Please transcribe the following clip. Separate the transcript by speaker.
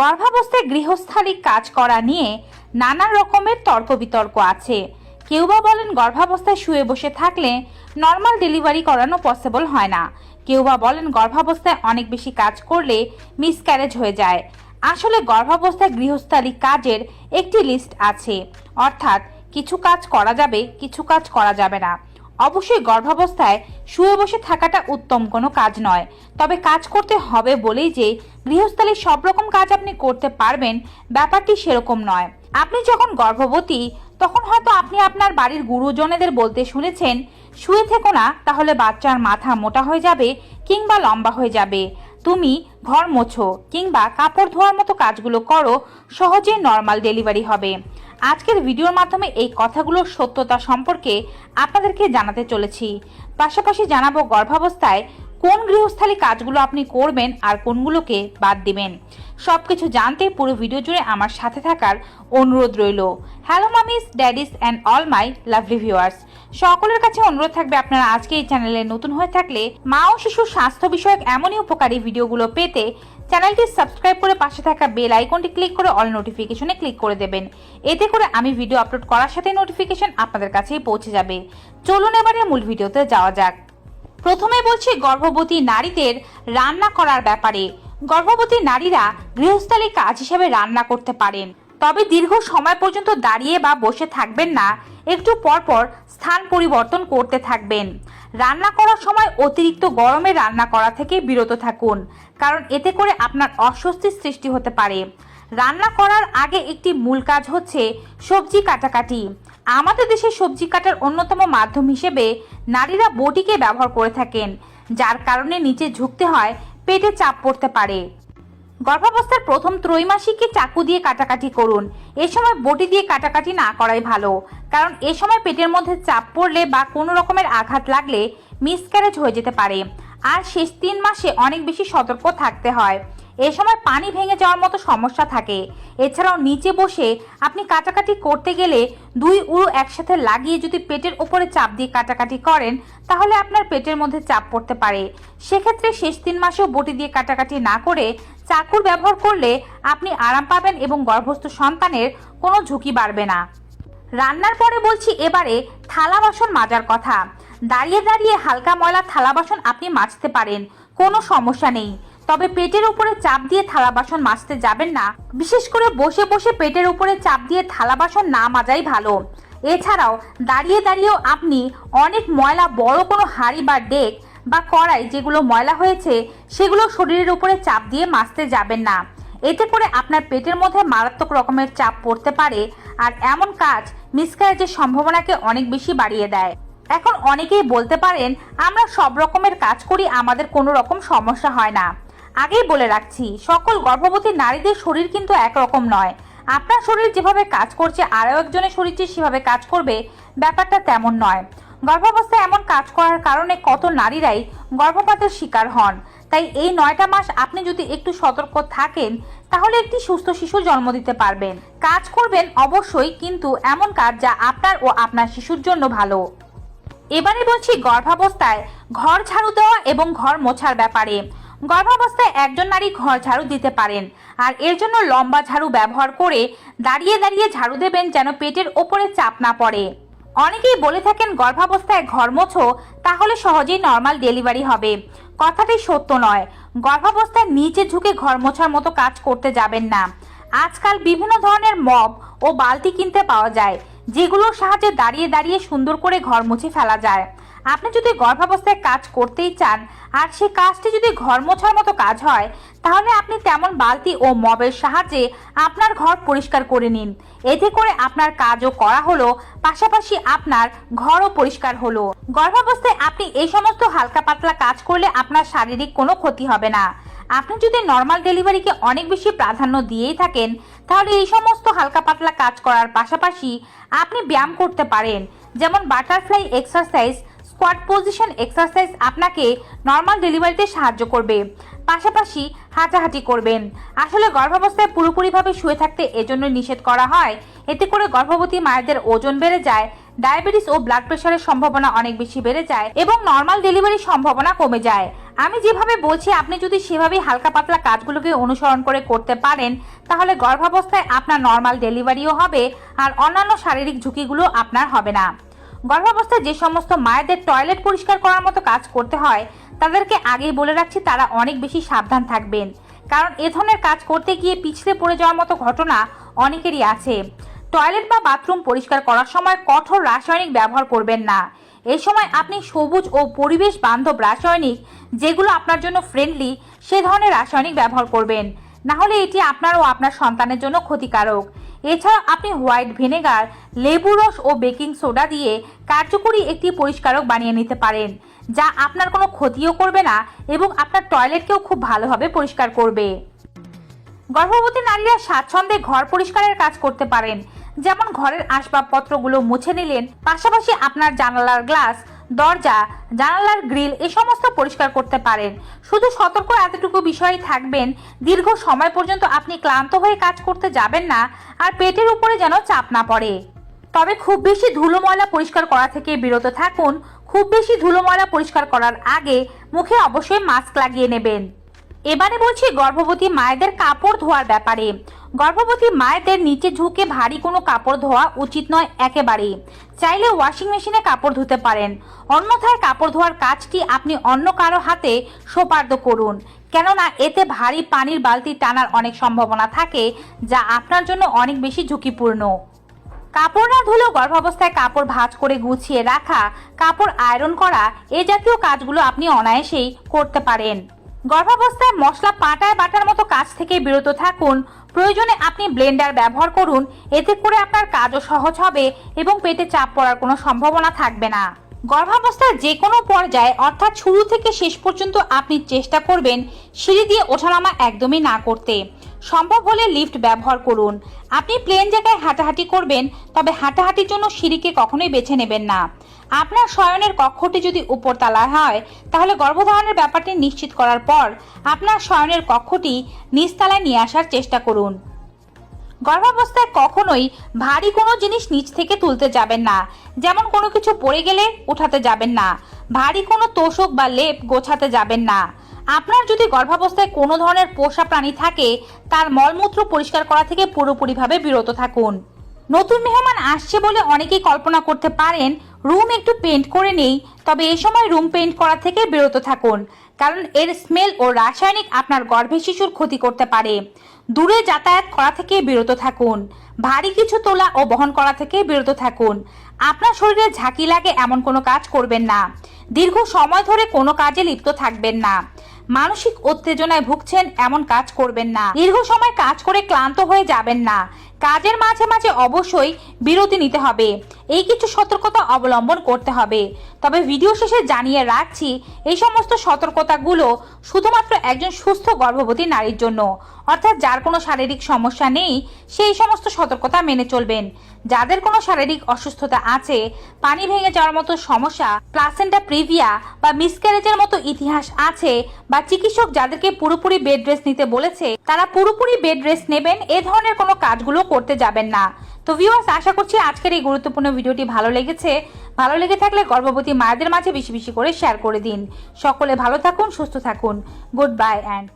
Speaker 1: গর্ভাবস্থায় গৃহস্থালিক কাজ করা নিয়ে নানা রকমের তর্ক বিতর্ক আছে। কেউ বা বলেন গর্ভাবস্থায় শুয়ে বসে থাকলে নর্মাল ডেলিভারি করানো পসিবল হয় না। কেউ বা বলেন গর্ভাবস্থায় অনেক বেশি কাজ করলে মিসক্যারেজ হয়ে যায়। আসলে গর্ভাবস্থায় গৃহস্থালিক কাজের একটি লিস্ট আছে। অর্থাৎ কিছু কাজ করা যাবে, কিছু কাজ করা যাবে না। অবশ্যই গর্ভাবস্থায় শুয়ে বসে থাকাটা উত্তম, কোনো কাজ নয়। তবে কাজ করতে হবে বলেই যে গৃহস্থালীর সব রকম কাজ আপনি করতে পারবেন, ব্যাপারটি সেরকম নয়। আপনি যখন গর্ভবতী, তখন হয়তো আপনি আপনার বাড়ির গুরুজনেদের বলতে শুনেছেন, শুয়ে থেকো না, তাহলে বাচ্চার মাথা মোটা হয়ে যাবে কিংবা লম্বা হয়ে যাবে। তুমি ঘর মোছো কিংবা কাপড় ধোয়ার মতো কাজগুলো করো সহজেই নর্মাল ডেলিভারি হবে। আজকের ভিডিওর মাধ্যমে এই কথাগুলোর সত্যতা সম্পর্কে আপনাদেরকে জানাতে চলেছি। পাশাপাশি জানাব গর্ভাবস্থায় কোন গৃহস্থালী কাজগুলো আপনি করবেন আর কোনগুলোকে বাদ দিবেন? সবকিছু জানতে পুরো ভিডিও জুড়ে আমার সাথে থাকার অনুরোধ রইল। Hello mummies daddies and all my lovely viewers সকলের কাছে অনুরোধ থাকবে আপনারা আজকে এই চ্যানেলে নতুন হয়ে থাকলে মা ও শিশুর স্বাস্থ্য বিষয়ক এমনই উপকারী ভিডিওগুলো পেতে চ্যানেলটি সাবস্ক্রাইব করে পাশে থাকা বেল আইকনটি ক্লিক করে অল নোটিফিকেশনে ক্লিক করে দেবেন। এতে করে আমি ভিডিও আপলোড করার সাথে নোটিফিকেশন আপনাদের কাছেই পৌঁছে যাবে। চলুন এবারে মূল ভিডিওতে যাওয়া যাক। প্রথমে বলছি গর্ভবতী নারীদের রান্না করার ব্যাপারে। গর্ভবতী নারীরা গৃহস্থালী কাজ হিসেবে রান্না করতে পারেন। তবে দীর্ঘ সময় পর্যন্ত দাঁড়িয়ে বা বসে থাকবেন না। একটু পর পর স্থান পরিবর্তন করতে থাকবেন। রান্না করার সময় অতিরিক্ত গরমে রান্না করা থেকে বিরত থাকুন, কারণ এতে করে আপনার অস্বস্তির সৃষ্টি হতে পারে। রান্না করার আগে একটি মূল কাজ হচ্ছে সবজি কাটাকাটি। আমাদের দেশে সবজি কাটার অন্যতম মাধ্যম হিসেবে নারীরা বটিকে ব্যবহার করে থাকেন, যার কারণে নিচে ঝুঁকতে হয়, পেটে চাপ পড়তে পারে। গর্ভাবস্থার প্রথম ত্রৈমাসিককে চাকু দিয়ে কাটাকাটি করুন। এ সময় বটি দিয়ে কাটাকাটি না করাই ভালো, কারণ এ সময় পেটের মধ্যে চাপ পড়লে বা কোনো রকমের আঘাত লাগলে মিসক্যারেজ হয়ে যেতে পারে। আর শেষ তিন মাসে অনেক বেশি সতর্ক থাকতে হয়। এ সময় পানি ভেঙে যাওয়ার মতো সমস্যা থাকে। এছাড়াও নিচে বসে আপনি কাটাকাটি করতে গেলে দুই উড়ু একসাথে লাগিয়ে যদি পেটের ওপরে চাপ দিয়ে কাটাকাটি করেন, তাহলে আপনার পেটের মধ্যে চাপ পড়তে পারে। সেক্ষেত্রে শেষ তিন মাসেও বটি দিয়ে কাটাকাটি না করে চাকুর ব্যবহার করলে আপনি আরাম পাবেন এবং গর্ভস্থ সন্তানের কোনো ঝুঁকি বাড়বে না। রান্নার পরে বলছি এবারে থালা বাসন মাজার কথা। দাঁড়িয়ে দাঁড়িয়ে হালকা ময়লা থালা বাসন আপনি মাজতে পারেন, কোনো সমস্যা নেই। তবে পেটের উপরে চাপ দিয়ে থালা বাসন মাজতে যাবেন না। বিশেষ করে বসে বসে পেটের উপরে চাপ দিয়ে থালা বাসন না মাজাই ভালো। এছাড়াও দাঁড়িয়ে দাঁড়িয়েও আপনি অনেক ময়লা, বড় কোনো হাঁড়ি বা ডেক বা কড়াই যেগুলো ময়লা হয়েছে, সেগুলো শরীরের উপরে চাপ দিয়ে মাজতে যাবেন না। এতে করে আপনার পেটের মধ্যে মারাত্মক রকমের চাপ পড়তে পারে আর এমন কাজ মিসক্যারেজের সম্ভাবনাকে অনেক বেশি বাড়িয়ে দেয়। এখন অনেকেই বলতে পারেন, আমরা সব রকমের কাজ করি, আমাদের কোনো রকম সমস্যা হয় না। আগেই বলে রাখছি, সকল গর্ভবতী নারীদের শরীর কিন্তু একরকম নয়। আপনার শরীর যেভাবে কাজ করছে, আরও একজনের শরীর যে সেভাবে কাজ করবে, ব্যাপারটা তেমন নয়। গর্ভাবস্থায় এমন কাজ করার কারণে কত নারীরাই গর্ভপাতের শিকার হন। তাই এই নয়টা মাস আপনি যদি একটু সতর্ক থাকেন, তাহলে একটি সুস্থ শিশু জন্ম দিতে পারবেন। কাজ করবেন অবশ্যই, কিন্তু এমন কাজ যা আপনার ও আপনার শিশুর জন্য ভালো। এবারে বলছি গর্ভাবস্থায় ঘর ঝাড়ু দেওয়া এবং ঘর মোছার ব্যাপারে। গর্ভাবস্থায় একজন নারী ঘর ঝাড়ু দিতে পারেন আর এর জন্য লম্বা ঝাড়ু ব্যবহার করে দাঁড়িয়ে দাঁড়িয়ে ঝাড়ু দেবেন যেন পেটের ওপরে চাপ না পড়ে। অনেকেই বলে থাকেন গর্ভাবস্থায় ঘর মোছো, তাহলে সহজেই নর্মাল ডেলিভারি হবে। কথাটি সত্য নয়। গর্ভাবস্থায় নিচে ঝুঁকে ঘর মোছার মতো কাজ করতে যাবেন না। আজকাল বিভিন্ন ধরনের মগ ও বালতি কিনতে পাওয়া যায়, যেগুলোর সাহায্যে দাঁড়িয়ে দাঁড়িয়ে সুন্দর করে ঘর মুছে ফেলা যায়। আপনি যদি গর্ভাবস্থায় কাজ করতেই চান আর সেই কাজটি যদি ঘর মোছার মতো কাজ হয়, তাহলে আপনি তেমন বালতি ও মবের সাহায্যে আপনার ঘর পরিষ্কার করে নিন। এতে করে আপনার কাজও করা হলো, পাশাপাশি আপনার ঘরও পরিষ্কার হলো। গর্ভাবস্থায় আপনি এই সমস্ত হালকা পাতলা কাজ করলে আপনার শারীরিক কোনো ক্ষতি হবে না। আপনি যদি নর্মাল ডেলিভারিকে অনেক বেশি প্রাধান্য দিয়েই থাকেন, তাহলে এই সমস্ত হালকা পাতলা কাজ করার পাশাপাশি আপনি ব্যায়াম করতে পারেন। যেমন butterfly exercise squat position exercise আপনাকে নর্মাল ডেলিভারিতে সাহায্য করবে। পাশাপাশি হাঁটাহাঁটি করবেন। আসলে গর্ভাবস্থায় পুরোপুরিভাবে শুয়ে থাকতে এজন্য নিষেধ করা হয়। এতে করে গর্ভবতী মায়েদের ওজন বেড়ে যায়, ডায়াবেটিস ও ব্লাড প্রেশারের সম্ভাবনা অনেক বেশি বেড়ে যায় এবং নর্মাল ডেলিভারির সম্ভাবনা কমে যায়। আমি যেভাবে বলছি, আপনি যদি সেভাবেই হালকা পাতলা কাজগুলোকে অনুসরণ করে করতে পারেন, তাহলে গর্ভাবস্থায় আপনার নর্মাল ডেলিভারিও হবে আর অন্যান্য শারীরিক ঝুঁকিগুলো আপনার হবে না। গর্ভাবস্থায় যে সমস্ত মায়েদের টয়লেট পরিষ্কার করার মতো কাজ করতে হয়, তাদেরকে আগেই বলে রাখছি তারা অনেক বেশি সাবধান থাকবেন। কারণ এ ধরনের কাজ করতে গিয়ে পিছলে পড়ে যাওয়ার মতো ঘটনা অনেকেরই আছে। টয়লেট বা বাথরুম পরিষ্কার করার সময় কঠোর রাসায়নিক ব্যবহার করবেন না। এই সময় আপনি সবুজ ও পরিবেশ বান্ধব রাসায়নিক, যেগুলো আপনার জন্য ফ্রেন্ডলি সে ধরনের রাসায়নিক ব্যবহার করবেন। না হলে এটি আপনার ও আপনার সন্তানের জন্য ক্ষতিকারক। এছাড়া আপনি হোয়াইট ভিনেগার, লেবু রস ও বেকিং সোডা দিয়ে কার্যকরী একটি পরিষ্কারক বানিয়ে নিতে পারেন, যা আপনার কোনো ক্ষতিও করবে না এবং আপনার টয়লেটকেও খুব ভালোভাবে পরিষ্কার করবে। গর্ভবতী নারীরা স্বাচ্ছন্দ্যে ঘর পরিষ্কারের কাজ করতে পারেন। যেমন ঘরের আসবাবপত্রগুলো মুছে নিলেন, পাশাপাশি আপনার জানালার গ্লাস দরজা, জানালার গ্রিল এ সমস্ত পরিষ্কার করতে পারেন। শুধু সতর্ক এতটুকু বিষয়ে থাকবেন, দীর্ঘ সময় পর্যন্ত আপনি ক্লান্ত হয়ে কাজ করতে যাবেন না আর পেটের উপরে যেন চাপ না পড়ে। তবে খুব বেশি ধুলো ময়লা পরিষ্কার করা থেকে বিরত থাকুন। খুব বেশি ধুলো ময়লা পরিষ্কার করার আগে মুখে অবশ্যই মাস্ক লাগিয়ে নেবেন। এবারে বলছি গর্ভবতী মায়েদের কাপড় ধোয়ার ব্যাপারে। গর্ভবতী মায়েদের নিচে ঝুঁকে ভারী কোনো কাপড় ধোয়া উচিত নয় একেবারে চাইলে ওয়াশিং মেশিনে কাপড় ধুতে পারেন। অন্যথায় কাপড় ধোয়ার কাজটি আপনি অন্য কারও হাতে সোপার্দ করুন। কেননা এতে ভারী পানির বালতি টানার অনেক সম্ভাবনা থাকে, যা আপনার জন্য অনেক বেশি ঝুঁকিপূর্ণ। কাপড় না ধুলেও গর্ভাবস্থায় কাপড় ভাঁজ করে গুছিয়ে রাখা, কাপড় আয়রন করা, এ জাতীয় কাজগুলো আপনি অনায়াসেই করতে পারেন। গর্ভাবস্থায় মশলা পাটায় বাটার মতো কাজ থেকে বিরত থাকুন। প্রয়োজনে আপনি ব্লেন্ডার ব্যবহার করুন। এতে করে আপনার কাজও সহজ হবে এবং পেটে চাপ পড়ার কোনো সম্ভাবনা থাকবে না। গর্ভাবস্থার যে কোনো পর্যায়ে, অর্থাৎ শুরু থেকে শেষ পর্যন্ত আপনি চেষ্টা করবেন সিঁড়ি দিয়ে ওঠানামা একদমই না করতে। সম্ভব হলে লিফট ব্যবহার করুন। আপনি প্লেন জায়গায় হাঁটাহাঁটি করবেন, তবে হাঁটাহাঁটির জন্য সিঁড়িকে কখনোই বেছে নেবেন না। আপনার শয়নের কক্ষটি যদি উপরতলা হয়, তাহলে গর্ভধারণের ব্যাপারটি নিশ্চিত করার পর আপনার শয়নের কক্ষটি নিচতলায় নিয়ে আসার চেষ্টা করুন। গর্ভাবস্থায় কখনোই ভারী কোনো জিনিস নিচ থেকে তুলতে যাবেন না। যেমন কোনো কিছু পড়ে গেলে উঠাতে যাবেন না। ভারী কোনো তোষক বা লেপ গোছাতে যাবেন না। আপনার যদি গর্ভাবস্থায় কোনো ধরনের পোষা প্রাণী থাকে, তার মলমূত্র পরিষ্কার করা থেকে পুরোপুরিভাবে বিরত থাকুন। নতুন মেহমান আসছে বলে অনেকেই কল্পনা করতে পারেন, রুম একটু পেন্ট করে নেই, তবে এই সময় রুম পেন্ট করা থেকে বিরত থাকুন, কারণ এর স্মেল ও রাসায়নিক আপনার গর্ভে শিশুর ক্ষতি করতে পারে। দূরে যাতায়াত করা থেকে বিরত থাকুন, ভারী কিছু তোলা ও বহন করা থেকে বিরত থাকুন। আপনার শরীরে ঝাঁকি লাগে এমন কোনো কাজ করবেন না। দীর্ঘ সময় ধরে কোনো কাজে লিপ্ত থাকবেন না। মানসিক উত্তেজনায় ভুগছেন, এমন কাজ করবেন না। দীর্ঘ সময় কাজ করে ক্লান্ত হয়ে যাবেন না। কাজের মাঝে মাঝে অবশ্যই বিরতি নিতে হবে। এই কিছু সতর্কতা অবলম্বন করতে হবে। তবে ভিডিও শেষে জানিয়ে রাখছি, এই সমস্ত সতর্কতাগুলো শুধুমাত্র একজন সুস্থ গর্ভবতী নারীর জন্য। অর্থাৎ যার কোনো শারীরিক সমস্যা নেই সেই সমস্ত সতর্কতা মেনে চলবেন। যাদের কোনো শারীরিক অসুস্থতা আছে, পানি ভেঙে যাওয়ার মতো সমস্যা, প্লাসেন্টা প্রিভিয়া বা মিসক্যারেজের মতো ইতিহাস আছে বা চিকিৎসক যাদেরকে পুরোপুরি বেড রেস্ট নিতে বলেছে, তারা পুরোপুরি বেড রেস্ট নেবেন, এ ধরনের কোনো কাজগুলো করতে যাবেন না। তো ভিউয়ার্স আশা করছি আজকের এই গুরুত্বপূর্ণ ভিডিওটি ভালো লেগেছে, ভালো লেগে থাকলে গর্ভবতী মায়েদের মাঝে বেশি বেশি করে শেয়ার করে দিন। সকলে ভালো থাকুন, সুস্থ থাকুন। Good bye and